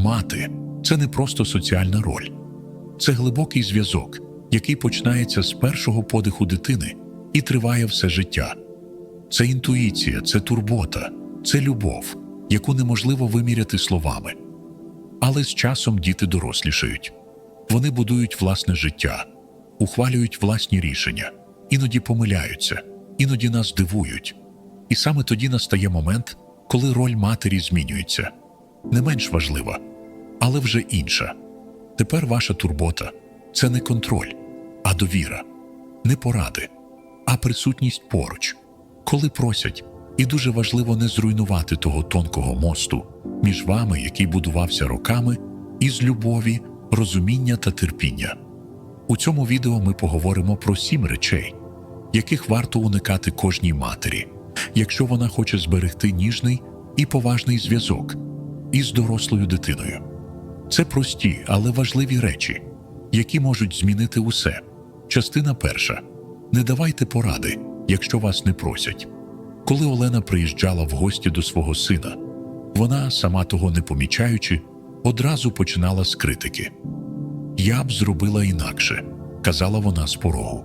мати це не просто соціальна роль, це глибокий зв'язок, який починається з першого подиху дитини і триває все життя. Це інтуїція, це турбота, це любов, яку неможливо виміряти словами. Але з часом діти дорослішають. Вони будують власне життя, ухвалюють власні рішення, іноді помиляються, іноді нас дивують. І саме тоді настає момент, коли роль матері змінюється. Не менш важлива, але вже інша. Тепер ваша турбота це не контроль, а довіра, не поради, а присутність поруч, коли просять, і дуже важливо не зруйнувати того тонкого мосту між вами, який будувався роками, із любові, розуміння та терпіння. У цьому відео ми поговоримо про сім речей, яких варто уникати кожній матері, якщо вона хоче зберегти ніжний і поважний зв'язок із дорослою дитиною. Це прості, але важливі речі, які можуть змінити усе. Частина перша: не давайте поради, якщо вас не просять. Коли Олена приїжджала в гості до свого сина, вона, сама того не помічаючи, одразу починала з критики. Я б зробила інакше, казала вона з порогу.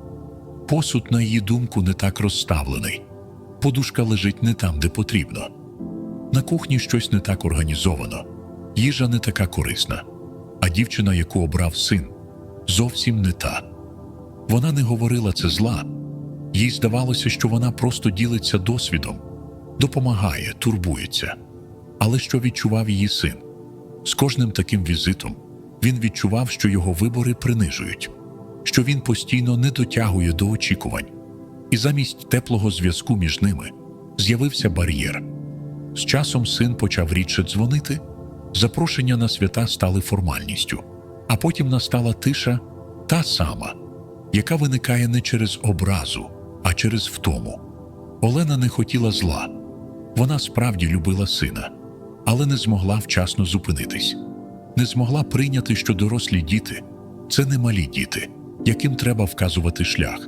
Посуд, на її думку, не так розставлений. Подушка лежить не там, де потрібно. На кухні щось не так організовано, їжа не така корисна, а дівчина, яку обрав син, зовсім не та. Вона не говорила це зла, їй здавалося, що вона просто ділиться досвідом, допомагає, турбується. Але що відчував її син? З кожним таким візитом він відчував, що його вибори принижують, що він постійно не дотягує до очікувань, і замість теплого зв'язку між ними з'явився бар'єр. З часом син почав рідше дзвонити, запрошення на свята стали формальністю, а потім настала тиша та сама, яка виникає не через образу, а через втому. Олена не хотіла зла, вона справді любила сина, але не змогла вчасно зупинитись, не змогла прийняти, що дорослі діти це не малі діти, яким треба вказувати шлях.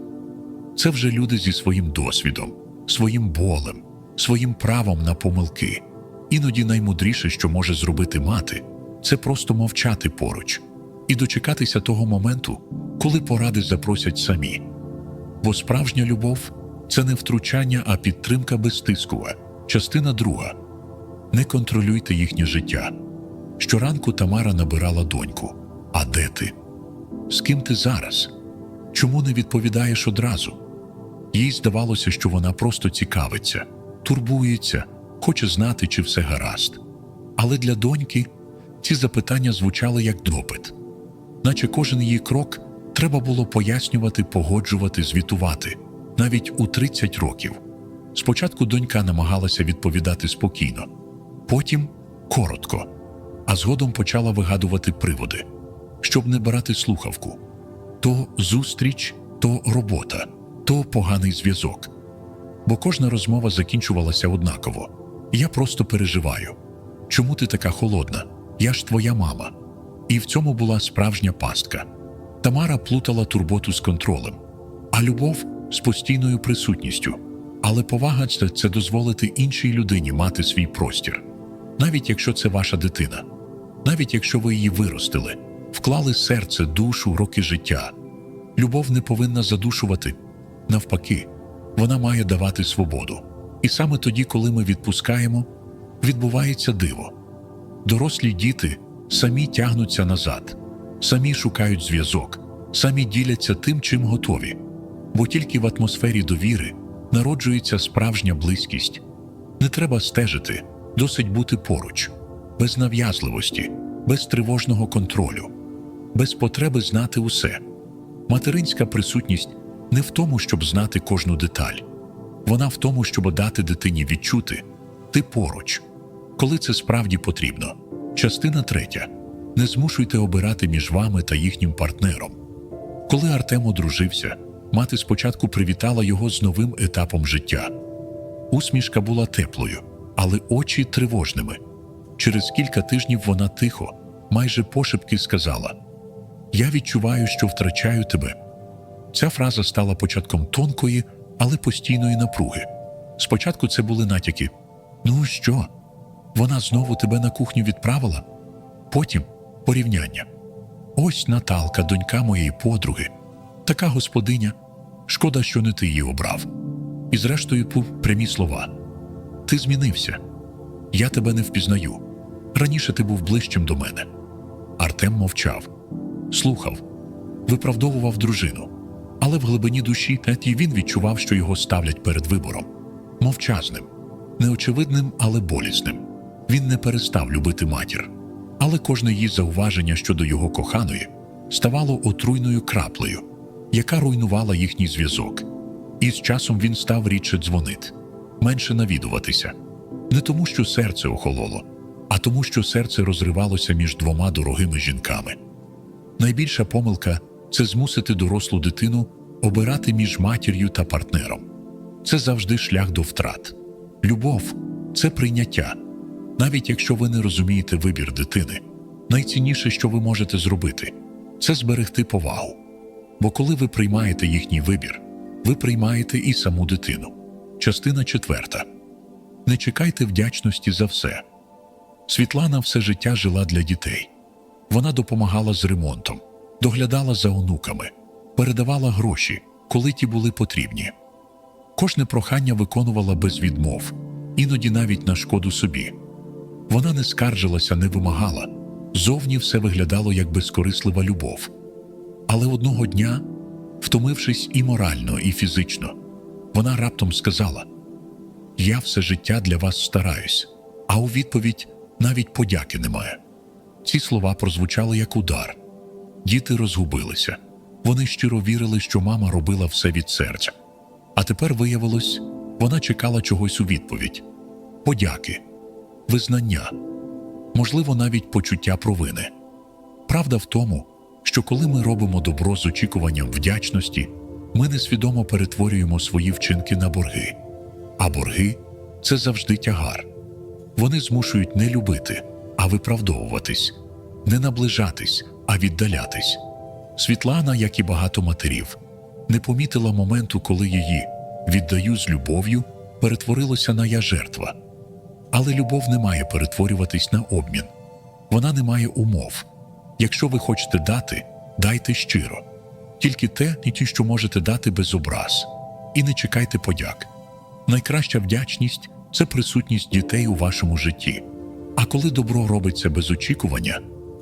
Це вже люди зі своїм досвідом, своїм болем, своїм правом на помилки. Іноді наймудріше, що може зробити мати, це просто мовчати поруч і дочекатися того моменту, коли поради запросять самі. Бо справжня любов це не втручання, а підтримка безтискова. Частина друга. Не контролюйте їхнє життя. Щоранку Тамара набирала доньку. А де ти? З ким ти зараз? Чому не відповідаєш одразу? Їй здавалося, що вона просто цікавиться, турбується, хоче знати, чи все гаразд. Але для доньки ці запитання звучали як допит, наче кожен її крок треба було пояснювати, погоджувати, звітувати, навіть у 30 років. Спочатку донька намагалася відповідати спокійно, потім коротко, а згодом почала вигадувати приводи, щоб не брати слухавку то зустріч, то робота, то поганий зв'язок. Бо кожна розмова закінчувалася однаково. Я просто переживаю. Чому ти така холодна? Я ж твоя мама. І в цьому була справжня пастка. Тамара плутала турботу з контролем, а любов з постійною присутністю. Але повага це, дозволити іншій людині мати свій простір, навіть якщо це ваша дитина, навіть якщо ви її виростили, вклали серце, душу, роки життя. Любов не повинна задушувати. Навпаки, вона має давати свободу. І саме тоді, коли ми відпускаємо, відбувається диво. Дорослі діти самі тягнуться назад, самі шукають зв'язок, самі діляться тим, чим готові. Бо тільки в атмосфері довіри народжується справжня близькість. Не треба стежити, досить бути поруч, без нав'язливості, без тривожного контролю, без потреби знати усе. Материнська присутність не в тому, щоб знати кожну деталь, вона в тому, щоб дати дитині відчути ти поруч, коли це справді потрібно. Частина третя. Не змушуйте обирати між вами та їхнім партнером. Коли Артем одружився, мати спочатку привітала його з новим етапом життя. Усмішка була теплою, але очі тривожними. Через кілька тижнів вона тихо, майже пошепки сказала: Я відчуваю, що втрачаю тебе. Ця фраза стала початком тонкої, але постійної напруги. Спочатку це були натяки: Ну що? Вона знову тебе на кухню відправила? Потім порівняння. Ось Наталка, донька моєї подруги, така господиня. Шкода, що не ти її обрав. І зрештою пу- прямі слова: Ти змінився. Я тебе не впізнаю. Раніше ти був ближчим до мене. Артем мовчав, слухав, виправдовував дружину. Але в глибині душі і він відчував, що його ставлять перед вибором мовчазним, неочевидним, але болісним. Він не перестав любити матір, але кожне її зауваження щодо його коханої ставало отруйною краплею, яка руйнувала їхній зв'язок. І з часом він став рідше дзвонити, менше навідуватися. Не тому, що серце охололо, а тому, що серце розривалося між двома дорогими жінками. Найбільша помилка це змусити дорослу дитину обирати між матір'ю та партнером. Це завжди шлях до втрат. Любов це прийняття. Навіть якщо ви не розумієте вибір дитини, найцінніше, що ви можете зробити, це зберегти повагу. Бо коли ви приймаєте їхній вибір, ви приймаєте і саму дитину. Частина четверта. Не чекайте вдячності за все. Світлана все життя жила для дітей. Вона допомагала з ремонтом, доглядала за онуками, передавала гроші, коли ті були потрібні. Кожне прохання виконувала без відмов, іноді навіть на шкоду собі. Вона не скаржилася, не вимагала. Зовні все виглядало як безкорислива любов. Але одного дня, втомившись і морально, і фізично, вона раптом сказала: Я все життя для вас стараюсь, а у відповідь навіть подяки немає. Ці слова прозвучали як удар. Діти розгубилися. Вони щиро вірили, що мама робила все від серця. А тепер виявилось, вона чекала чогось у відповідь: подяки, визнання, можливо, навіть почуття провини. Правда в тому, що коли ми робимо добро з очікуванням вдячності, ми несвідомо перетворюємо свої вчинки на борги. А борги це завжди тягар. Вони змушують не любити, а виправдовуватись, не наближатись, а віддалятись. Світлана, як і багато матерів, не помітила моменту, коли її віддаю з любов'ю перетворилося на я жертва. Але любов не має перетворюватись на обмін. Вона не має умов. Якщо ви хочете дати, дайте щиро. Тільки те, і ті, що можете дати без образ. І не чекайте подяк. Найкраща вдячність це присутність дітей у вашому житті. А коли добро робиться без очікування,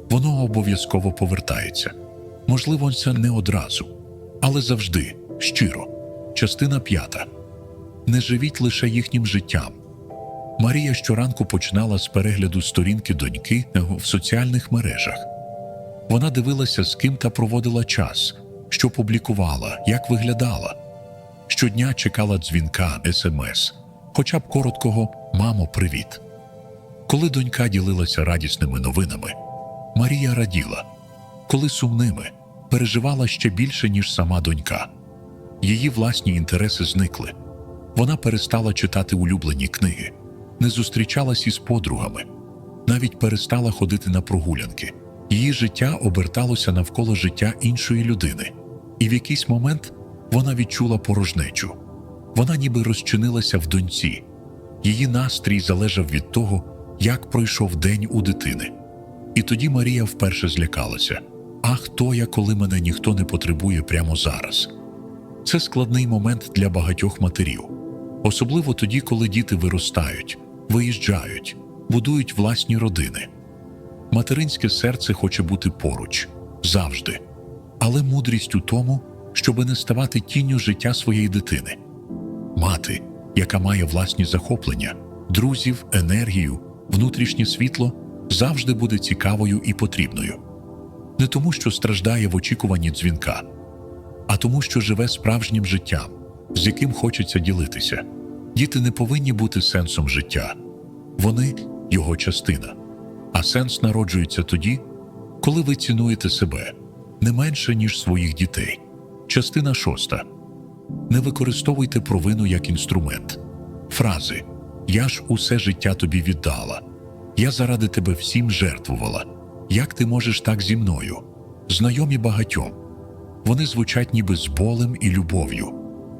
воно обов'язково повертається. Можливо, це не одразу, але завжди, щиро. Частина п'ята. Не живіть лише їхнім життям. Марія щоранку починала з перегляду сторінки доньки в соціальних мережах. Вона дивилася, з ким та проводила час, що публікувала, як виглядала. Щодня чекала дзвінка, смс, хоча б короткого Мамо, привіт. Коли донька ділилася радісними новинами, Марія раділа, коли сумними переживала ще більше, ніж сама донька. Її власні інтереси зникли. Вона перестала читати улюблені книги, не зустрічалась із подругами, навіть перестала ходити на прогулянки. Її життя оберталося навколо життя іншої людини, і в якийсь момент вона відчула порожнечу. Вона ніби розчинилася в доньці. Її настрій залежав від того, як пройшов день у дитини. І тоді Марія вперше злякалася: А хто я, коли мене ніхто не потребує прямо зараз? Це складний момент для багатьох матерів, особливо тоді, коли діти виростають, виїжджають, будують власні родини. Материнське серце хоче бути поруч завжди, але мудрість у тому, щоби не ставати тінню життя своєї дитини. Мати, яка має власні захоплення, друзів, енергію, внутрішнє світло, завжди буде цікавою і потрібною. Не тому, що страждає в очікуванні дзвінка, а тому, що живе справжнім життям, з яким хочеться ділитися. Діти не повинні бути сенсом життя, вони його частина. А сенс народжується тоді, коли ви цінуєте себе не менше, ніж своїх дітей. Частина шоста. Не використовуйте провину як інструмент. Фрази Я ж усе життя тобі віддала. Я заради тебе всім жертвувала. Як ти можеш так зі мною? Знайомі багатьом. Вони звучать ніби з болем і любов'ю,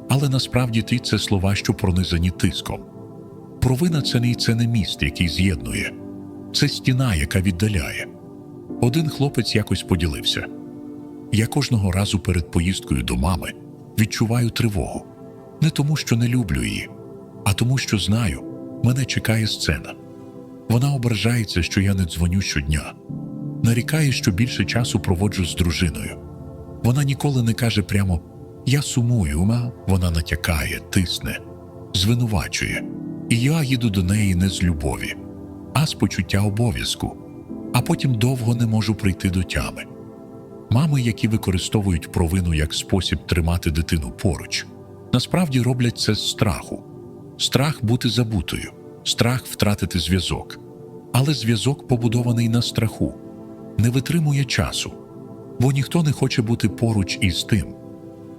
але насправді ти це слова, що пронизані тиском. Провина це не це не міст, який з'єднує, це стіна, яка віддаляє. Один хлопець якось поділився. Я кожного разу перед поїздкою до мами відчуваю тривогу. Не тому, що не люблю її, а тому, що знаю, мене чекає сцена. Вона ображається, що я не дзвоню щодня, нарікає, що більше часу проводжу з дружиною. Вона ніколи не каже прямо Я сумую, а вона натякає, тисне, звинувачує. І я їду до неї не з любові, а з почуття обов'язку, а потім довго не можу прийти до тями. Мами, які використовують провину як спосіб тримати дитину поруч, насправді роблять це з страху. Страх бути забутою, страх втратити зв'язок. Але зв'язок побудований на страху, не витримує часу, бо ніхто не хоче бути поруч із тим,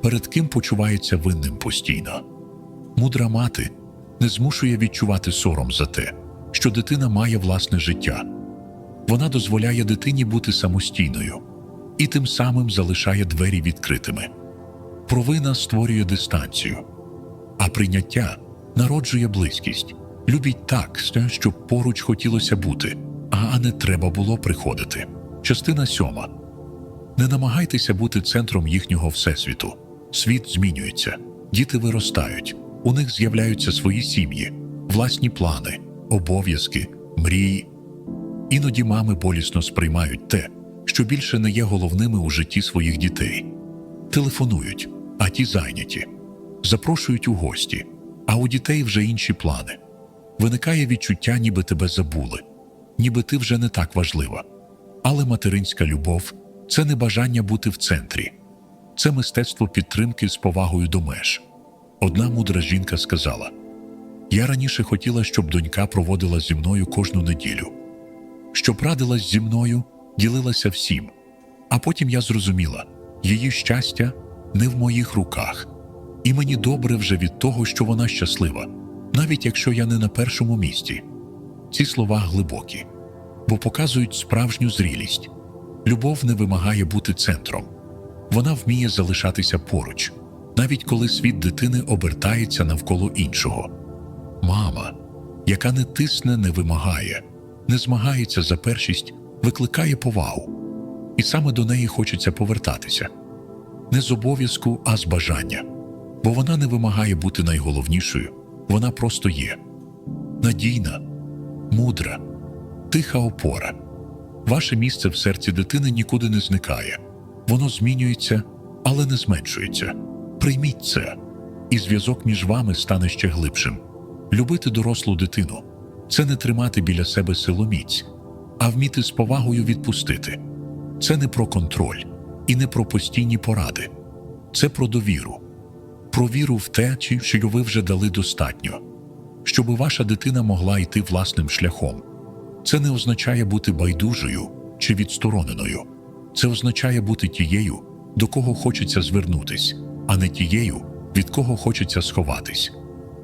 перед ким почувається винним постійно. Мудра мати не змушує відчувати сором за те, що дитина має власне життя. Вона дозволяє дитині бути самостійною і тим самим залишає двері відкритими. Провина створює дистанцію, а прийняття народжує близькість. Любіть так, щоб поруч хотілося бути, а не треба було приходити. Частина сьома. Не намагайтеся бути центром їхнього всесвіту. Світ змінюється, діти виростають, у них з'являються свої сім'ї, власні плани, обов'язки, мрії. Іноді мами болісно сприймають те, що більше не є головними у житті своїх дітей. Телефонують, а ті зайняті, запрошують у гості, а у дітей вже інші плани. Виникає відчуття, ніби тебе забули, ніби ти вже не так важлива. Але материнська любов це не бажання бути в центрі, це мистецтво підтримки з повагою до меж. Одна мудра жінка сказала: Я раніше хотіла, щоб донька проводила зі мною кожну неділю, щоб радилась зі мною, ділилася всім. А потім я зрозуміла, її щастя не в моїх руках, і мені добре вже від того, що вона щаслива, навіть якщо я не на першому місці. Ці слова глибокі, бо показують справжню зрілість. Любов не вимагає бути центром, вона вміє залишатися поруч, навіть коли світ дитини обертається навколо іншого. Мама, яка не тисне, не вимагає, не змагається за першість, викликає повагу, і саме до неї хочеться повертатися не з обов'язку, а з бажання, бо вона не вимагає бути найголовнішою, вона просто є надійна, мудра, тиха опора. Ваше місце в серці дитини нікуди не зникає, воно змінюється, але не зменшується. Прийміть це, і зв'язок між вами стане ще глибшим. Любити дорослу дитину це не тримати біля себе силоміць, а вміти з повагою відпустити. Це не про контроль і не про постійні поради, це про довіру, про віру в те, що ви вже дали достатньо, щоб ваша дитина могла йти власним шляхом. Це не означає бути байдужою чи відстороненою. Це означає бути тією, до кого хочеться звернутись, а не тією, від кого хочеться сховатись.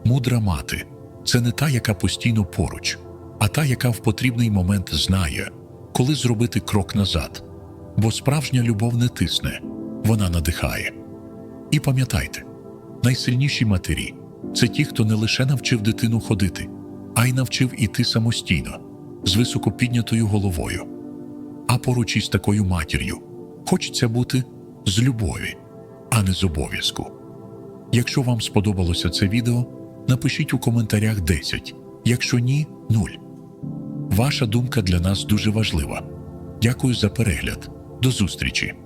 Мудра мати це не та, яка постійно поруч, а та, яка в потрібний момент знає, коли зробити крок назад. Бо справжня любов не тисне, вона надихає. І пам'ятайте, найсильніші матері це ті, хто не лише навчив дитину ходити, а й навчив іти самостійно, з високо піднятою головою. А поруч із такою матір'ю хочеться бути з любові, а не з обов'язку. Якщо вам сподобалося це відео, напишіть у коментарях 10, якщо ні 0. Ваша думка для нас дуже важлива. Дякую за перегляд. До зустрічі!